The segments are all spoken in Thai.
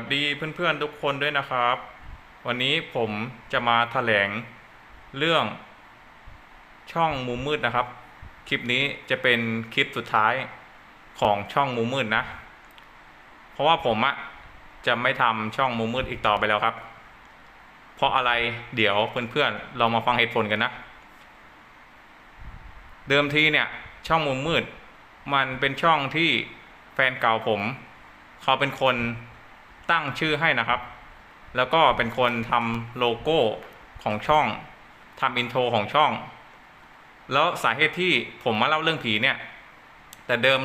วัสดีเพื่อนๆทุกคนด้วยนะครับ วันนี้ผมจะมาแถลงเรื่องช่องมุมมืดนะครับ คลิปนี้จะเป็นคลิปสุดท้ายของช่องมุมมืดนะ เพราะว่าผมอะจะไม่ทำช่องมุมมืดอีกต่อไปแล้วครับ เพราะอะไรเดี๋ยวเพื่อนๆเรามาฟังเหตุผลกันนะ เดิมทีเนี่ยช่องมุมมืด มันเป็นช่องที่แฟนเก่าผมเขาเป็นคน ตั้งชื่อให้นะครับ แล้วก็เป็นคนทำโลโก้ของช่องทำอินโทรของช่อง แล้วสาเหตุที่ผมมาเล่าเรื่องผีเนี่ย แต่เดิม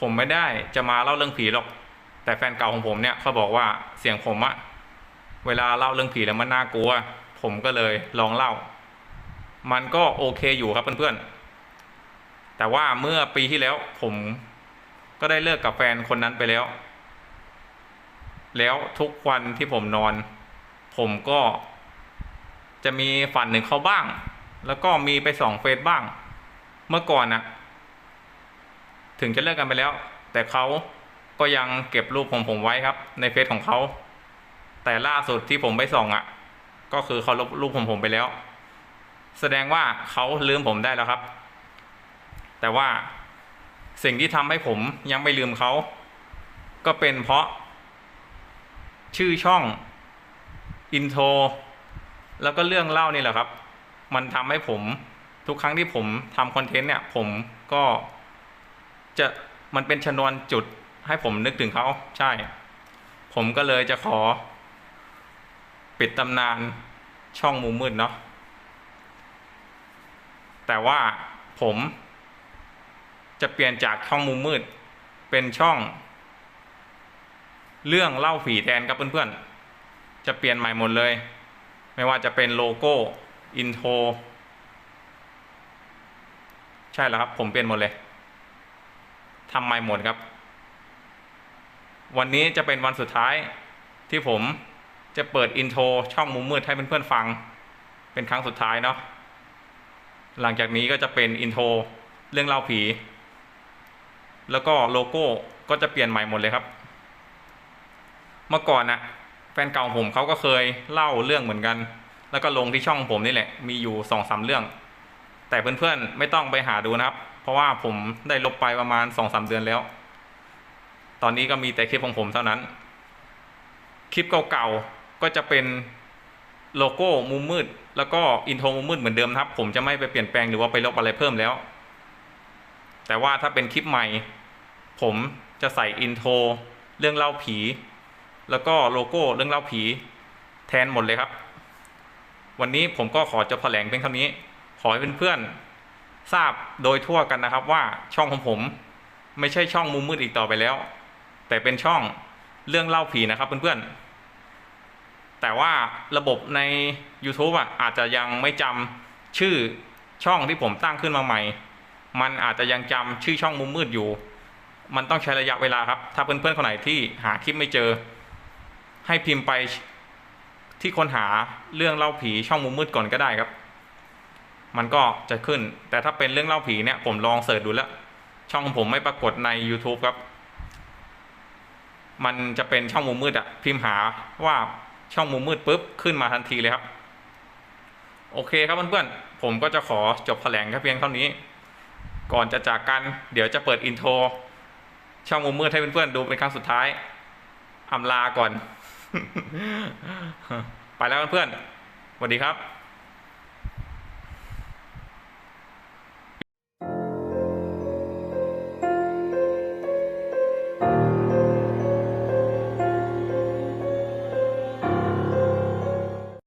ผมไม่ได้จะมาเล่าเรื่องผีหรอก แต่แฟนเก่าของผมเนี่ยเขาบอกว่าเสียงผมอะเวลาเล่าเรื่องผีแล้วมันน่ากลัว ผมก็เลยลองเล่า มันก็โอเคอยู่ครับเพื่อนๆ แต่ว่าเมื่อปีที่แล้วผมก็ได้เลิกกับแฟนคนนั้นไปแล้ว แล้วทุกวันที่ผมนอน ผมก็จะมีฝันหนึ่งเขาบ้าง แล้วก็มีไปส่องเฟซบ้าง เมื่อก่อนน่ะถึงจะเลิกกันไปแล้ว แต่เขาก็ยังเก็บรูปของผมไว้ครับ ในเฟซของเขา แต่ล่าสุดที่ผมไปส่องอะ ก็คือเขาลบรูปของผมไปแล้ว แสดงว่าเขาลืมผมได้แล้วครับ แต่ว่าสิ่งที่ทำให้ผมยังไม่ลืมเขา ก็เป็นเพราะ ชื่อช่องอินโทรแล้วก็เรื่องเล่านี่แหละครับ มันทำให้ผมทุกครั้งที่ผมทำคอนเทนต์เนี่ย ผมก็จะมันเป็นชนวนจุดให้ผมนึกถึงเขาใช่ ผมก็เลยจะขอ ปิดตำนานช่องมุมมืดเนาะแต่ว่าผมจะเปลี่ยนจากช่องมุมมืดเป็นช่อง เรื่องเล่าผีแทนครับเพื่อนๆ จะเปลี่ยนใหม่หมดเลย ไม่ว่าจะเป็นโลโก้อินโทรใช่แล้วครับ ผมเปลี่ยนหมดเลยทำใหม่หมดครับ วันนี้จะเป็นวันสุดท้ายที่ผมจะเปิดอินโทรช่องมุมมืดให้เพื่อนๆฟัง เป็นครั้งสุดท้ายเนาะหลังจากนี้ก็จะเป็นอินโทรเรื่องเล่าผี แล้วก็โลโก้ก็จะเปลี่ยนใหม่หมดเลยครับ เมื่อก่อนนะแฟนเก่าผมเขาก็เคยเล่าเรื่องเหมือนกัน แล้วก็ลงที่ช่องผมนี่แหละ มีอยู่สองสามเรื่อง แต่เพื่อนๆไม่ต้องไปหาดูนะครับ เพราะว่าผมได้ลบไปประมาณสองสามเดือนแล้ว ตอนนี้ก็มีแต่คลิปของผมเท่านั้น คลิปเก่าๆก็จะเป็นโลโก้มุมมืด แล้วก็อินโทรมุมมืดเหมือนเดิมครับ ผมจะไม่ไปเปลี่ยนแปลงหรือว่าไปลบอะไรเพิ่มแล้ว แต่ว่าถ้าเป็นคลิปใหม่ ผมจะใส่อินโทรเรื่องเล่าผี แล้วก็โลโก้เรื่องเล่าผีแทนหมดเลยครับ วันนี้ผมก็ขอจบแถลงเพียงเท่านี้ ขอให้เพื่อนๆทราบโดยทั่วกันนะครับว่าช่องของผมไม่ใช่ช่องมุมมืดอีกต่อไปแล้ว แต่เป็นช่องเรื่องเล่าผีนะครับเพื่อนๆ แต่ว่าระบบใน YouTube อะอาจจะยังไม่จำชื่อช่องที่ผมตั้งขึ้นมาใหม่ มันอาจจะยังจำชื่อช่องมุมมืดอยู่ มันต้องใช้ระยะเวลาครับ ถ้าเพื่อนๆคนไหนที่หาคลิปไม่เจอ ให้พิมพ์ไปที่ค้นหาเรื่องเล่าผีช่องมุมมืดก่อนก็ได้ครับ มันก็จะขึ้น แต่ถ้าเป็นเรื่องเล่าผีเนี่ยผมลองเสิร์ชดูแล้ว ช่องผมไม่ปรากฏใน YouTube ครับ มันจะเป็นช่องมุมมืดอะพิมพ์หาว่าช่องมุมมืดปุ๊บขึ้นมาทันทีเลยครับ โอเคครับเพื่อนๆผมก็จะขอจบแถลงแค่เพียงเท่านี้ ก่อนจะจากกันเดี๋ยวจะเปิดอินโทรช่องมุมมืดให้เพื่อนๆดูเป็นครั้งสุดท้าย อำลาก่อน ไปแล้วเพื่อนๆสวัสดีครับ